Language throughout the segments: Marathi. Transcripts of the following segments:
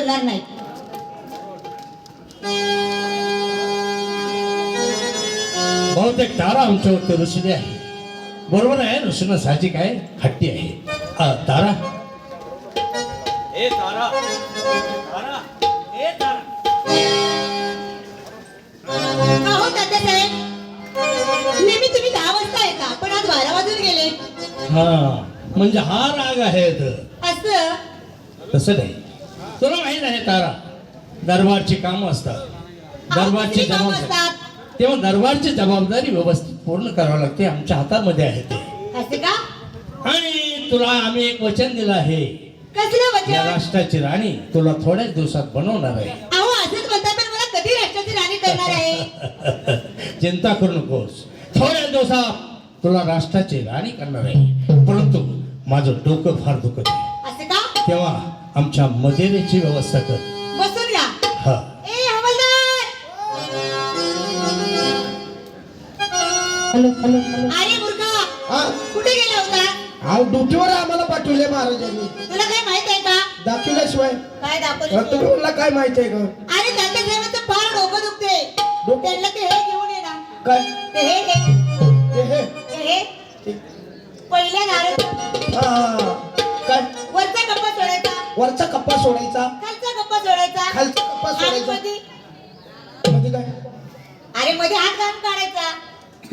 बोलणार नाही बहुतेक तारा आमच्यावरती रुसली आहे. बरोबर आहे रुसणं साहजिक आहे हट्टी आहे. आ, तारा? ए तारा. तारा. ए तारा. हो नेहमी तुम्ही दहा वाजता येता पण आज बारा वाजून गेले. हा म्हणजे हा राग आहे. असं? तसं नाही. तुला माहीत आहे तारा? दरबारची कामं असतात. दरबारची जबाबदारी. असतात? तेव्हा दरबारची जबाबदारी व्यवस्थित पूर्ण करावी लागते. आमच्या हातामध्ये आहे ते. आणि तुला आम्ही एक वचन दिलं आहे. या राष्ट्राची राणी तुला थोड्याच दिवसात बनवणार आहे? चिंता करू नकोस. थोड्या दिवसात तुला राष्ट्राची राणी करणार आहे. परंतु माझं डोकं फार दुखत आहे. असं का? तेव्हा आमच्या मदेरेची व्यवस्था कर. बसून या हा. ए हवालदार! Hello hello hello. अरे मुर्गा हा. कुठे गेला होता? अहो ड्युटीवर आम्हाला पाठवले महाराजांनी. तुला काय माहीत आहे का? दाखवल्याशिवाय. काय दाखवलं? म्हणला काय माहिती आहे का? अरे तात्यासाहेबांचं फार डोकं दुखते डोकं? त्यांना ते हे घेऊन ये ना. काय? ते हे हे ते हे? ते हे? ते- पहिल्या नारळ हा. काय? वरचा वरचा कप्पा सोडायचा. खालचा कप्पा सोडायचा. खालचा कप्पा आणि सोडायचा. मध्ये म्हणजे काय? अरे मध्ये हात घालून काढायचा.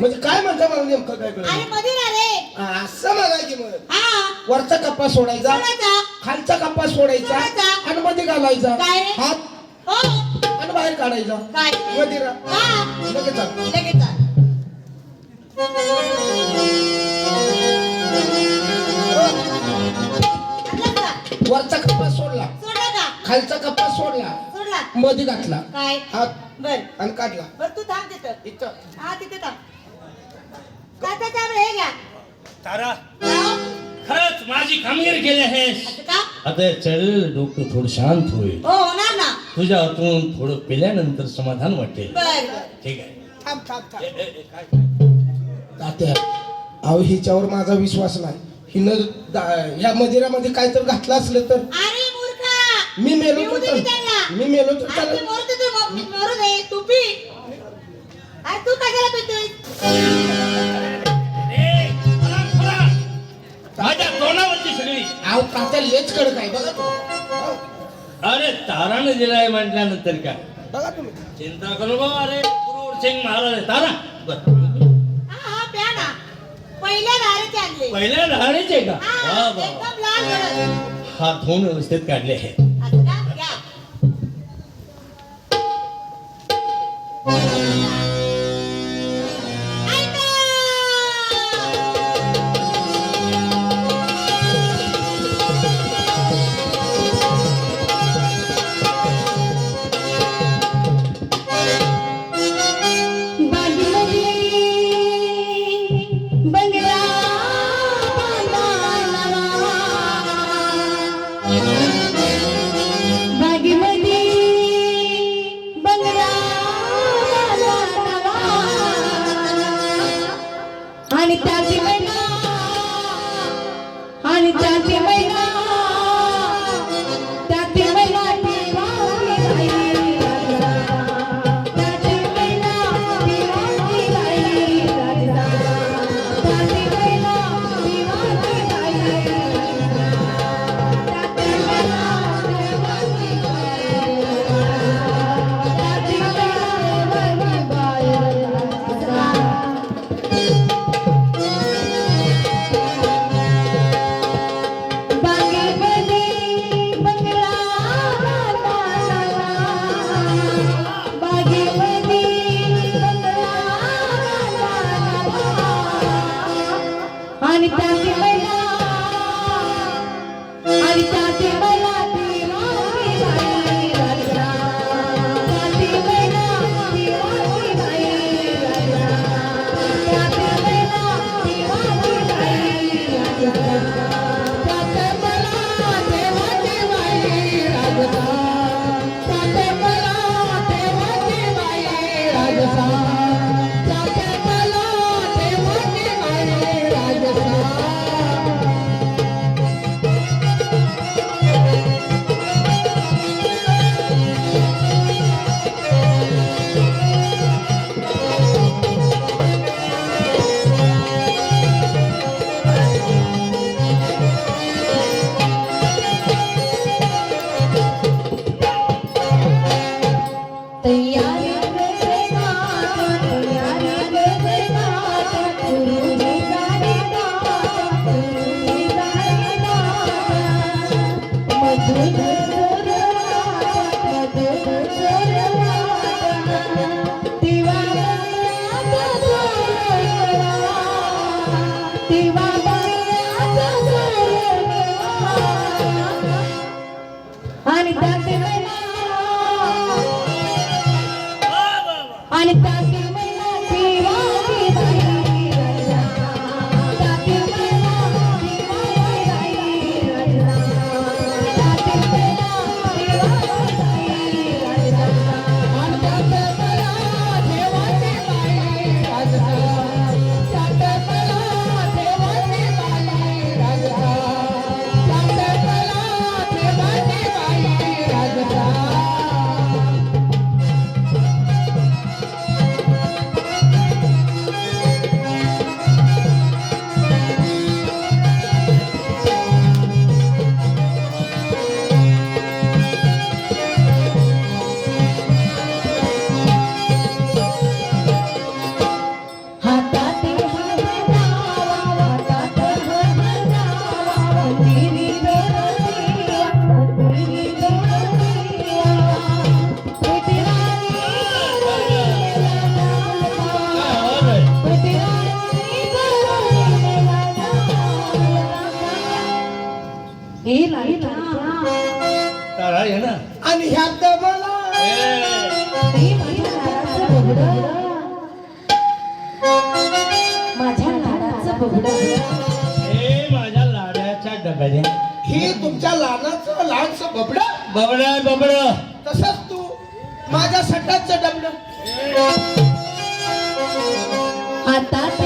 म्हणजे काय म्हणता मला नेमकं काय अरे कळलं मध्ये ना रे. असं की मग. हा. वरचा कप्पा सोडायचा. सोडायचा. खालचा कप्पा सोडायचा. सोडायचा. आणि मध्ये घालायचा. काय रे? हात. हो. आणि बाहेर काढायचा. काय? मध्ये रा- हा. लगेच. लगेच का? वरचा कप्पा सोडला. सोडला का? खालचा कप्पा सोडला. सोडला. मध्ये घातला. काय? हात. बर. आणि काढला. बर तू थांब तिथं. इथं. हा तिथे थांब. तात्या थांब हे घ्या. तारा. खरंच माझी कामगिरी केली आहेस. असं का? आता चढलेलं डोकं थोडं शांत होईल. हो होणार ना. तुझ्या हातून थोडं पिल्यानंतर समाधान वाटेल. बर बर. ठीक आहे. थांब थांब थांब. तात्या अहो हिच्यावर माझा विश्वास नाही. हिनं दा- या मंदिरामध्ये काय तर घातलं असलं तर अरे मूर्खा! मी मेलो तर की मी मेलो तर अरे ते चालेल. मरू दे तू, मग मरू दे. तू पी. अरे तू कशाला पितोय ए, खरा, खरा. माझ्या तोंडावरची सगळी अहो तात्या लेच कडक आहे. बघा तुम्ही. हो, अरे ताराने दिलाय म्हटल्यानंतर काय? बघा तुम्ही. चिंता करू बाबा अरे गुरुवर सिंग महाराज आहे. तारा बर पहिल्या दाराचे आणले. पहिल्या लहानीचे का? हा, वा वा एकदम लहान गडद. हात धुवून व्यवस्थित काढले आहे आणि लहानाचं लहानचं बबड. बबड्या बबड. तसंच तू माझ्या सटाचं डबड. हातात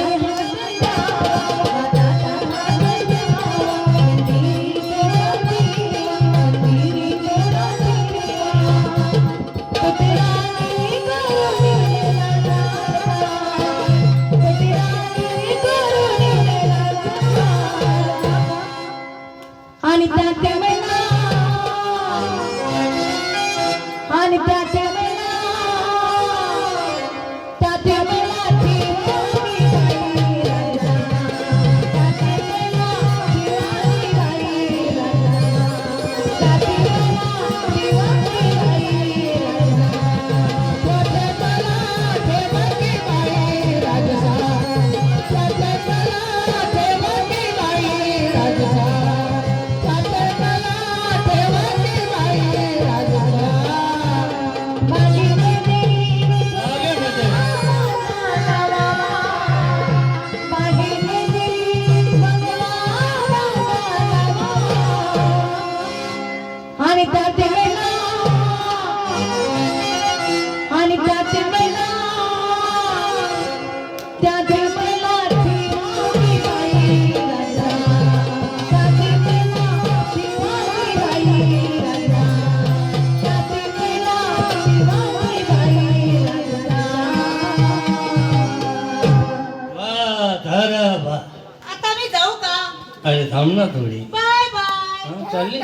थांब ना थोडी. Bye bye. हं, चालली?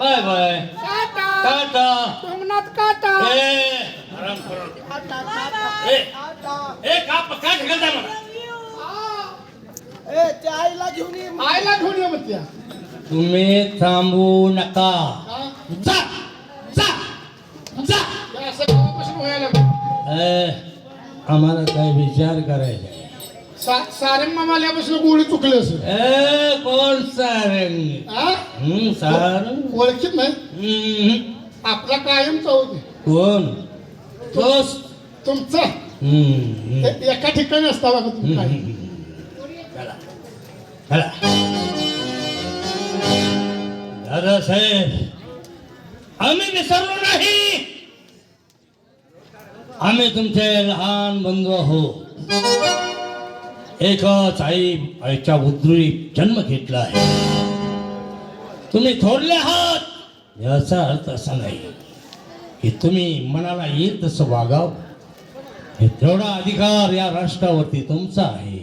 Bye bye. टाटा. ए आराम करो. ए ए का का ठेकल जा मला. ए त्या आईला घेऊन ये आईला घेऊन ये म्हणत्या तुम्ही थांबू नका. जा जा जा. असं गावापासून व्हायला ए, आम्हाला काय विचार करायचा आहे. सारंग गोळी चुकली असं ए कोण सारंग? हं, सारंग. ओळखीत नाही? आपला कायम चौक कोण? तुमचा. एका ठिकाणी असता बघा तुम्ही कायम. चला. चला. दादासाहेब आम्ही विसरलो नाही. आम्ही तुमचे लहान बंधू आहोत. एकच आई आईच्या उद्री जन्म घेतला आहे. तुम्ही थोरले आहात. याचा अर्थ असा नाही की तुम्ही मनाला येईल तसं वागाव. हे तेवढा अधिकार या राष्ट्रावरती तुमचा आहे.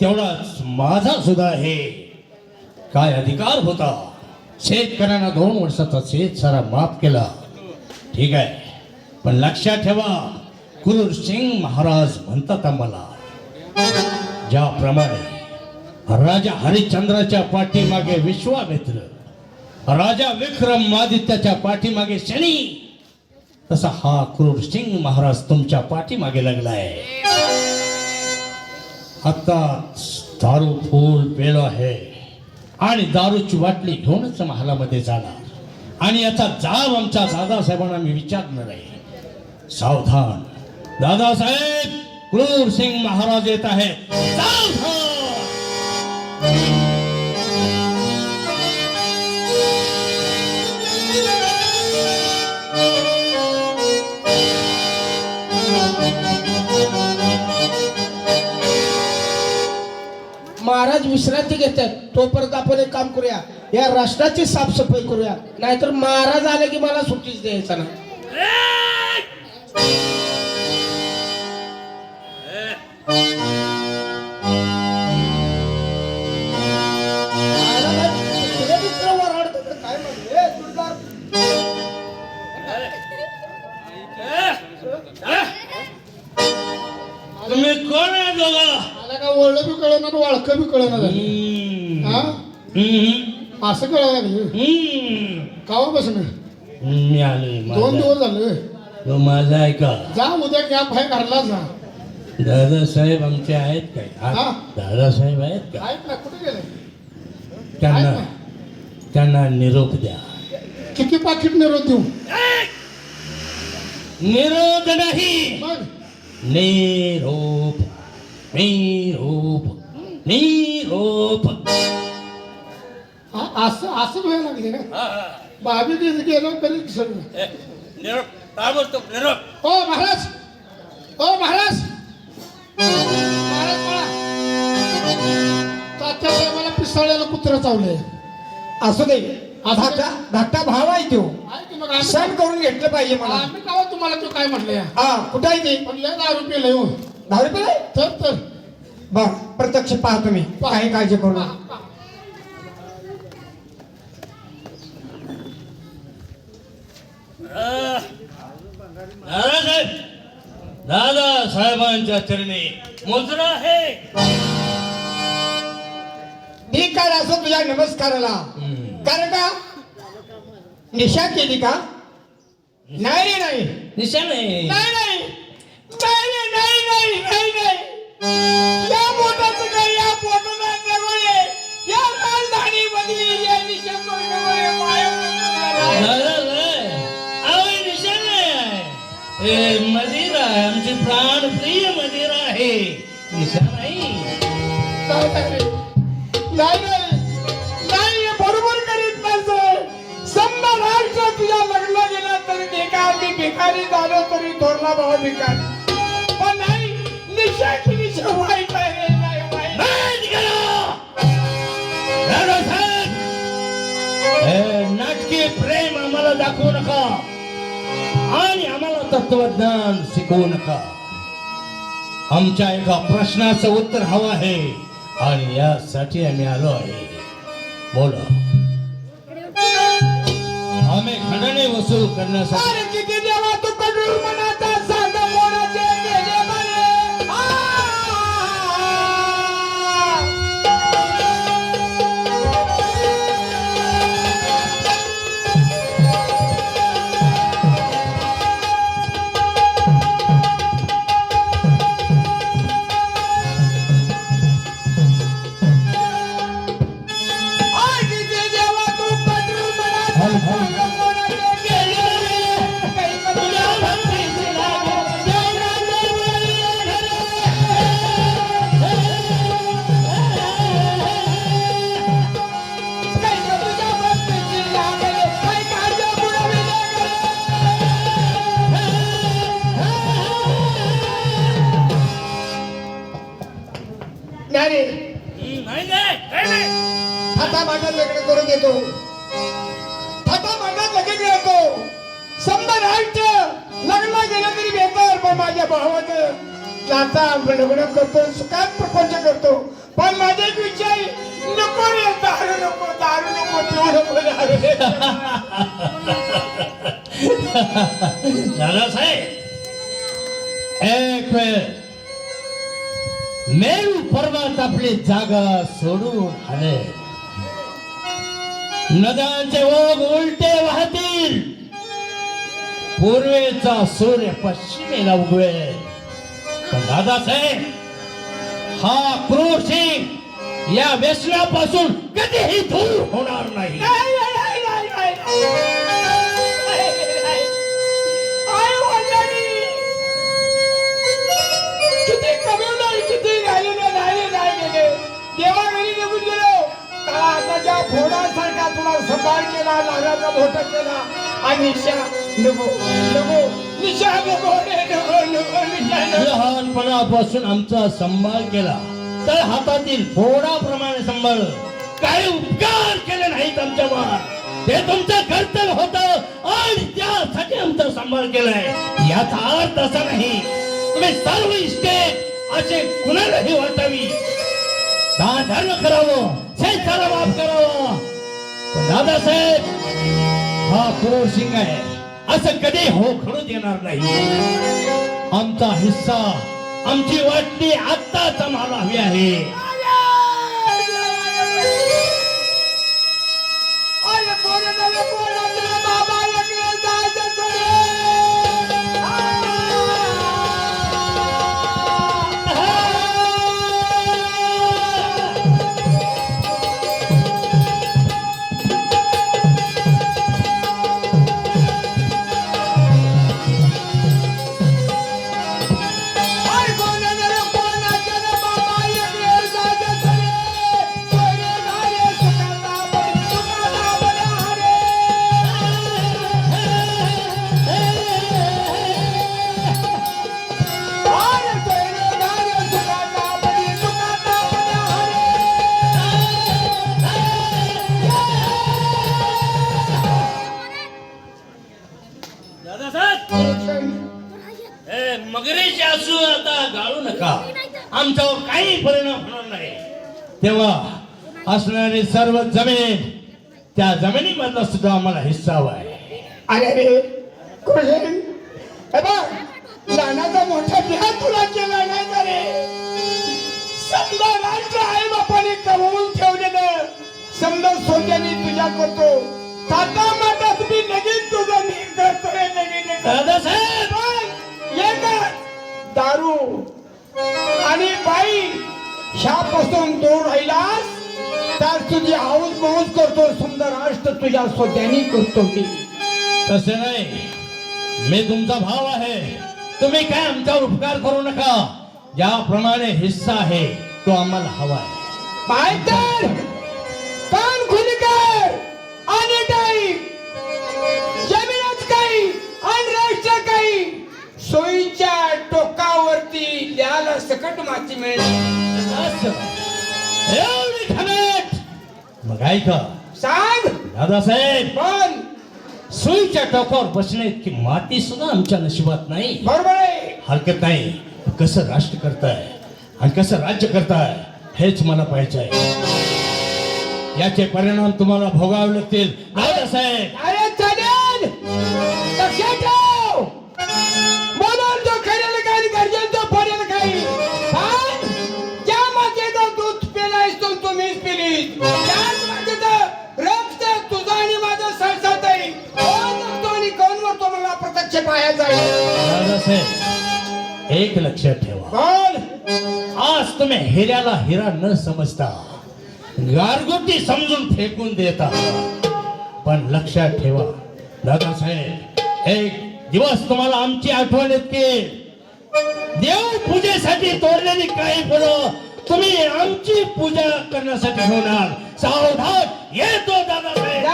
तेवढाच माझा सुद्धा आहे. काय अधिकार होता? शेतकऱ्यांना दोन वर्षाचा शेत सारा माफ केला. ठीक आहे. पण लक्षात ठेवा गुरु सिंग महाराज म्हणतात आम्हाला. ज्याप्रमाणे राजा हरिश्चंद्राच्या पाठीमागे विश्वामित्र राजा विक्रमादित्याच्या पाठीमागे शनी तसा हा क्रूर सिंग महाराज तुमच्या पाठीमागे लागलाय. आता दारू फूल पेलो आहे आणि दारूची बाटली घेऊनच महालामध्ये जाणार. आणि याचा जाब आमच्या दादासाहेबांना मी विचारणार आहे. सावधान. दादासाहेब! क्रूर सिंग महाराज येत आहेत हो! महाराज विश्रांती घेतात. तोपर्यंत आपण एक काम करूया. या राष्ट्राची साफसफाई करूया. नाहीतर महाराज आले की मला सुट्टीच द्यायचा ना तुम्ही कोण आहे दोघं? मला काय ओळलं बी कळणार वाळकं बी कळणार. हा. असं कळायला लागलं. कावा बसणं मी आलोय दोन दिवस झाले. माझा आहे का? जा उद्या कॅप आहे घरला जा. दादासाहेब आमचे आहेत काय? हा. हा? दादासाहेब आहेत का? आहेत ना कुठे गेले? त्यांना आहेत त्यांना निरोप द्या. किती पाकिट निरोध देऊ? निरोध नाही. मग? निरोप. निरोप. निरोप. आ- असं असं व्हायला लागले का बाबी तिथे गेलो तरी सगळं. निरोप. काय बोलतो? निरोप. ओ महाराज! ओ महाराज! साहेबाला पिसाळ्याला कुत्र चावले असू दे. धाकटा धाकटा भाव आहे तो. सण करून घेतलं पाहिजे मला. आम्ही कावा तुम्हाला तो काय म्हटलं हा कुठं आहे ते? पण लय दारू पिलंय हो. दहा रुपये तर तर. बर प्रत्यक्ष पाहा तुम्ही. काही काळजी करू नका. दादासाहेब दादासाहेबांच्या चरणी मुद्रा आहे. मी काय असो तुझ्या नमस्काराला. कारण का? निशा केली का? नाही नाही. आहे नाही. नाही नाही. नाही नाही नाही नाही या काही या नगोळे या राजधानी मधली या निशा नगोळे माया हे आहे. आमची प्राण प्रिय मंदिर आहे. निशाण नाही नाही नाही बरोबर करीत नसतं समजा राष्ट्र तुझ्या लग्न गेला तरी बेकार मी भिकारी झालो तरी थोरला भाऊ भिकारी पण नाही निशा निशा वाईट आहे रे, नाटकी प्रेम आम्हाला दाखवू नका. आणि आम्हाला तत्वज्ञान शिकवू नका. आमच्या एका प्रश्नाचं उत्तर हवं आहे आणि यासाठी आम्ही आलो आहे. बोला. आम्ही खंडणी वसूल करण्यासाठी लग्न करतो सुखात प्रपंच करतो. पण माझा एक विचार नको रे दारू नको दारू नको पिऊ नको दारू दादासाहेब एक वेळ. मेरू पर्वत आपली जागा सोडून आले. नद्यांचे ओघ उलटे वाहतील. पूर्वेचा सूर्य पश्चिमेला उगवेल. पण दादासाहेब हा क्रूर सिंग या व्यसनापासून कधीही दूर होणार नाही नाही, नाही, किती कमवलं किती नाही नाही गेले निघून गेलो का आताच्या तुला सांभाळ केला लागाचा मोठा केला आणि नको नको लहानपणापासून आमचा सांभाळ केला. तर हातातील फोडाप्रमाणे सांभाळ. काही उपकार केले नाहीत आमच्यावर. ते तुमचं कर्तव्य होत आणि त्यासाठी आमचा सांभाळ केलाय. याचा अर्थ असा नाही. तुम्ही सर्व इष्टे असे कुणालाही वाटावी. दान धर्म करावं शेताला माफ करावं. पण दादासाहेब हा क्रोर सिंग आहे. असं कधी हो खडू देणार नाही. आमचा हिस्सा आमची वाटणी आत्ताच आम्हाला हवी आहे. सर्व जमीन त्या जमिनीमधला सुद्धा आम्हाला हिस्सा हवा आहे. अरे कृष्ण मोठा बिहा तुला केला नाही का रे? समजा राष्ट्र आई बापाने कमवून ठेवलेलं. समजा सोन्याने तुझ्या करतो. ताता मातात मी लगीन तुझं. दादासाहेब एकच दारू आणि बाई ह्यापासून दूर राहिलास? तर तुझी हाऊस माऊस करतो सुंदर राष्ट्र तुझ्या सोन्याने करतो मी. तसे नाही. मी तुमचा भाव आहे. तुम्ही काय आमच्यावर उपकार करू नका. ज्याप्रमाणे हिस्सा आहे तो आम्हाला हवा आहे. पायतर कान खुली कर आणि काही जमीनच काही आणि राष्ट्र काही. सोयीच्या टोकावरती ल्याला सकट माती मिळेल. मग ऐका. सांग दादासाहेब! पण! सुईच्या टोकावर बसणे इतकी माती सुद्धा आमच्या नशिबात नाही. बरोबर आहे. हरकत नाही कसं राष्ट्र करताय? आणि कसं राज्य करताय? हेच मला पाहिजे आहे याचे परिणाम तुम्हाला भोगावे लागतील. दादासाहेब! अरे चालेल पाहायचं आहे दादासाहेब एक लक्षात ठेवा. बोल. आज तुम्ही हिऱ्याला हिरा न समजता गारगोटी समजून फेकून देता. पण लक्षात ठेवा. दादासाहेब एक दिवस तुम्हाला आमची आठवण येते. देव पूजेसाठी तोडलेली काही फुलं तुम्ही आमची पूजा करण्यासाठी होणार सावधान येतो दादासाहेब.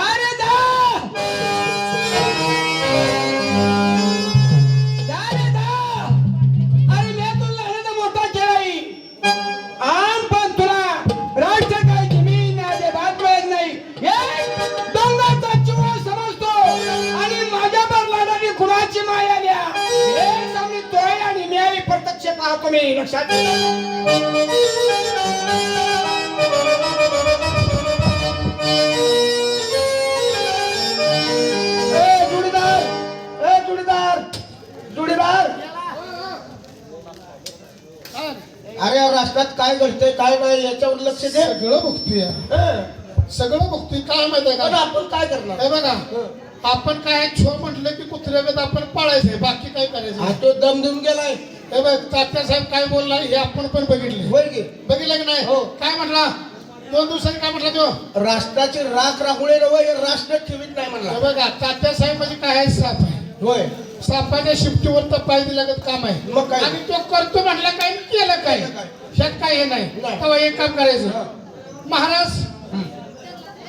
मी लक्षात ठेवा. ए जुडीदार! ए जुडीदार! जुडीदार! अरे या राष्ट्रात काय घडतंय काय नाही याच्यावर लक्ष दे. सगळं बघतोय हं. सगळं बघतोय काय माहिती आहे पण का आपण काय करणार? हे बघा आपण काय छो म्हटलं की कुत्र्यागत आपण पाळायचंय बाकी काय करायचं हा तो दम देऊन गेलाय. हे बघ तात्यासाहेब काय बोलला हे आपण पण बघितले होय की? बघितलं की नाही? हो. काय म्हटला? दोन दिवसांनी काय म्हटलं तो? राष्ट्राची राख राखुळे नव हे राष्ट्र ठेवीत नाही हे म्हणला बघा तात्यासाहेब म्हणजे काय आहे? साप आहे. होय. सापाच्या शिफ्टीवर तर पाय दिल्यागत काम आहे. मग काय? आणि तो करतो म्हटलं काय आणि केलं काय? केलं काय? ह्यात काय हे नाही. नाही. तेव्हा एक काम करायचं. महाराज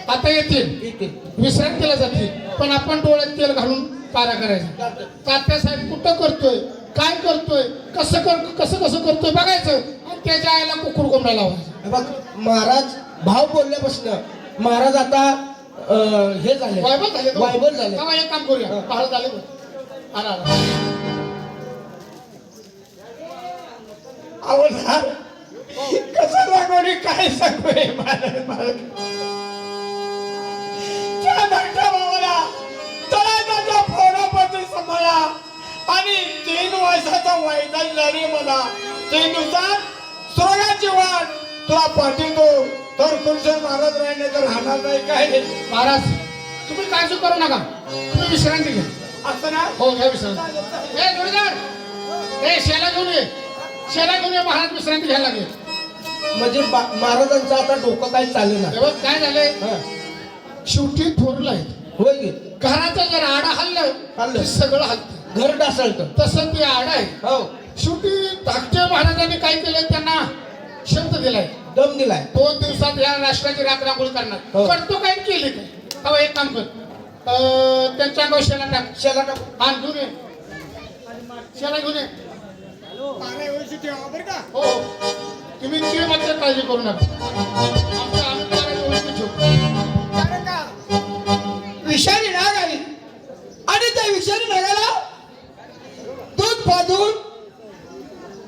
आता येतील. इथे. विश्रांतीला जातील. पण आपण डोळ्यात तेल घालून पारा करायचा. तात्यासाहेब कुठं करतोय? काय करतोय? कसं कर कसं कसं करतोय बघायचं. आणि त्याच्या आईला कुकुर कोंबडा लावायचा. बघ महाराज भाव बोलल्यापासून महाराज आता अं, हे झाले. वायबल झाले. वायबल झाले. तेव्हा एक काम करूया. पहाड झाले बघ. आला आला. आवडला कसं काय सांगू हे महाराज महाराज? वर्षाचा वायदा झाली मला तीन दिवसात स्वर्गाची वाट तुला पाठवतो तर खुर्श महाराज राहिले तर राहणार नाही काय महाराज तुम्ही काळजी करू नका तुम्ही विश्रांती घ्या असं ना हो. घ्या विश्रांती ए जोडीदार ए शेला घेऊन ये शेला घेऊन ये महाराज विश्रांती घ्यायला लागेल म्हणजे महाराजांचं आता डोकं काय चाललं ना काय झालंय शेवटी थोरलं आहे. होय घराचं जर आडा हल्लं हल्लं. सगळं हलतं. घर डासळत तसं ते आडा आहे. हो. शेवटी धाकटे महाराजांनी काय केलं त्यांना शब्द दिलाय. दम दिलाय. दोन दिवसात या राष्ट्राची राख रांगोळी करणार. हो. करतो काय केली काय? तेव्हा एक काम कर. अं, त्यांच्या अंगावर शेला टाक. शेला टाकू. आण घेऊन ये. शेला घेऊन ये. हो हो. तुम्ही ती मात्र काळजी करू नका.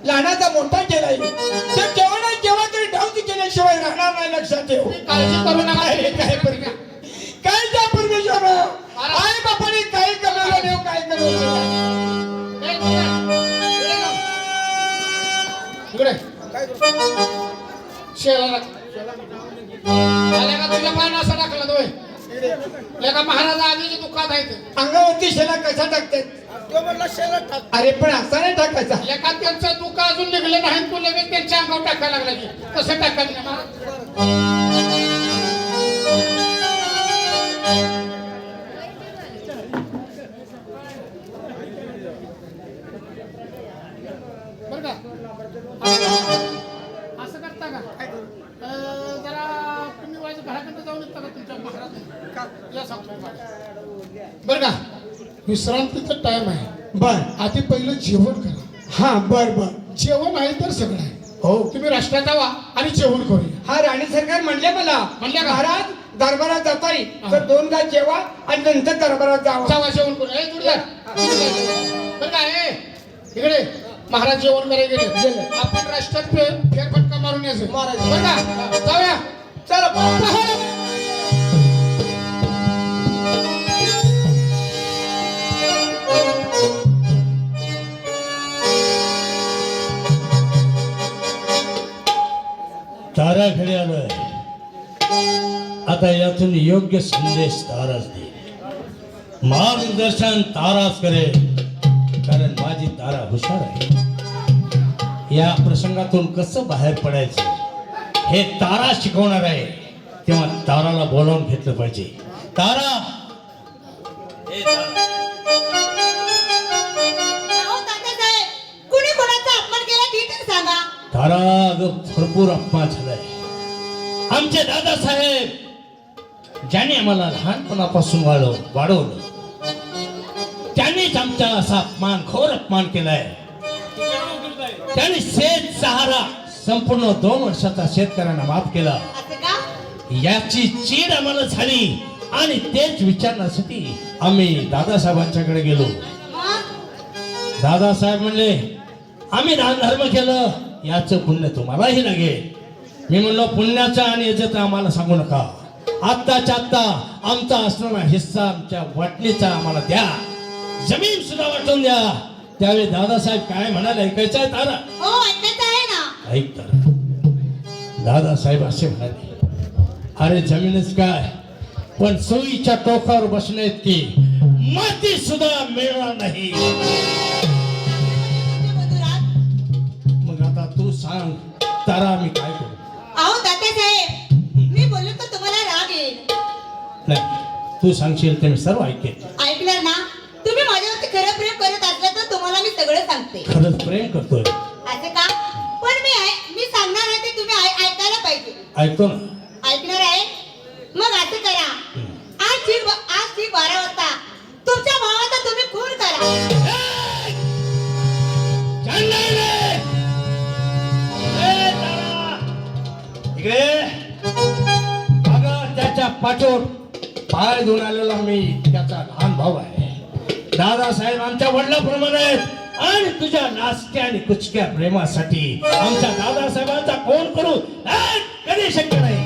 लहानाचा मोठा केलाय तर केव्हा नाही केव्हा तरी डाऊन केल्याशिवाय राहणार नाही लक्षात ठेव. काळजी करू नका. काय काय परमे- काय त्या परमेश्वर? आई बापाने काय करणार देव काय इकडे. शेला टाक. आल्या का तुझ्या पायानं असा टाकला तो लेका महाराजा आधीचे दुःखात आहे. अंगावरती शेला कसा टाकतात? अरे पण असा नाही टाकायचा. लेका त्यांचं दुःख अजून निघलं नाही तू लगेच त्यांच्या अंगावर टाकायला लागला की कसं टाकायचं विश्रांतीचा टाइम आहे. बर. आधी पहिलं जेवण करा. हा बर बर. जेवण आहे तर सगळं आहे. हो. तुम्ही राष्ट्रात जावा आणि जेवण करूया. हा राणी सरकार म्हणले मला. म्हणले का? महाराज दरबारात जाताय तर दोन जेवा आणि नंतर दरबारात जावा. जावा जेवण करूया. ए जोडीदार बरं का ए? इकडे. महाराज जेवण करायला गेले. आपण राष्ट्रात फे- फेरफटका मारून यायचं. बरं का? जाऊया. चला. आलोय आता यातून योग्य संदेश ताराच दे. मार्गदर्शन ताराच करेल कारण माझी तारा हुशार आहे. या प्रसंगातून कसं बाहेर पडायचं? हे तारा शिकवणार आहे. तेव्हा ताराला बोलावून घेतलं पाहिजे. तारा! तारा अगं भरपूर अपमान झालाय. आमचे दादासाहेब ज्याने आम्हाला लहानपणापासून वाढव वाढवलं त्यांनीच आमचा असा अपमान घोर अपमान केलाय. त्यांनी शेत सहारा संपूर्ण दोन वर्षाचा शेतकऱ्यांना माफ केला. याची चीड आम्हाला झाली. आणि तेच विचारण्यासाठी आम्ही दादासाहेबांच्याकडे गेलो. दादासाहेब म्हणले आम्ही दान धर्म केलं याचं पुण्य तुम्हालाही लागेल. मी म्हणलो पुण्याचं आणि याचं तर आम्हाला सांगू नका. आत्ताच्या आत्ता आमचा असणारा हिस्सा आमच्या वाटणीचा आम्हाला द्या. जमीन सुद्धा वाटून द्या. त्यावेळी दादासाहेब काय म्हणाले ऐकायचं आहे तारा? हो ऐक तर. दादासाहेब असे म्हणाले अरे जमीनच काय? पण सोयीच्या टोकावर बसणे की माती सुद्धा मिळणार नाही. मग आता तू सांग तारा मी काय करू? अहो साहेब मी तर तुम्हाला तू सांगशील ते मी सर्व ऐकेल ऐकलं ना? तुम्ही माझ्यावरती खरं प्रेम करत असलं तर तुम्हाला मी सगळं सांगते. खरंच प्रेम करतोय. असं का? पण मी मी सांगणार आहे ते तुम्ही ऐकायला पाहिजे. ऐकतो ना. पाठोर पाय धुवून आलेला मी त्याचा लहान भाऊ आहे. दादासाहेब आमच्या वडिलाप्रमाणे आहेत. आणि तुझ्या नासक्या आणि कुचक्या प्रेमासाठी आमच्या दादासाहेबांचा कोण करू. कधी शक्य नाही.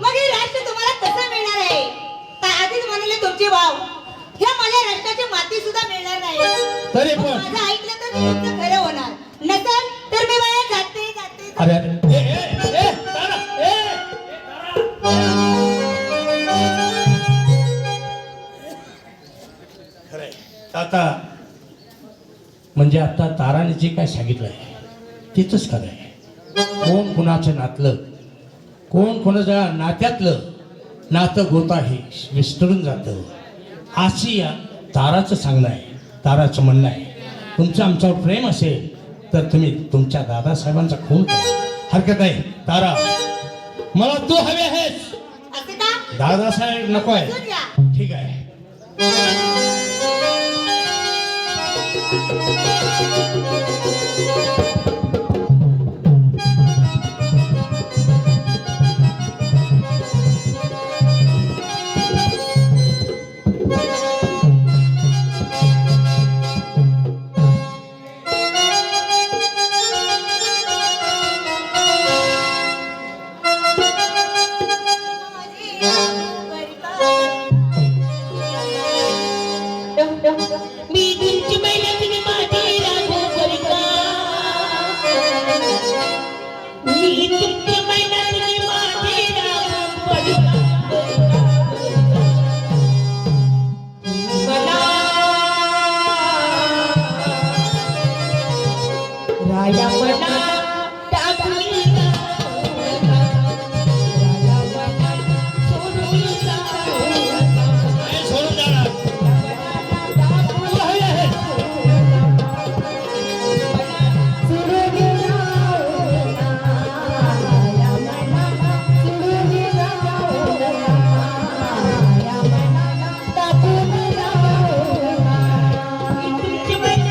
मग हे राष्ट्र तुम्हाला कसं मिळणार आहे? आधीच म्हणाले तुमचे भाव ह्या माझ्या राष्ट्राची माती सुद्धा मिळणार नाही. तरी पण. माझं ऐकलं तर खरं होणार. नसेल तर मी बाहेर जाते जाते. अरे. आता म्हणजे आता ताराने जे काय सांगितलंय तिथंच खरं आहे कोण कुणाचं नातलं कोण कोणाच्या नात्यातलं नातं होत हे विस्तरून जातं. अशी या ताराचं सांगणं आहे ताराचं म्हणणं आहे. तुमचं आमच्यावर प्रेम असेल तर तुम्ही तुमच्या दादासाहेबांचा खून करा. हरकत आहे तारा मला तू हवे आहेस. दादासाहेब नको आहे. ठीक आहे.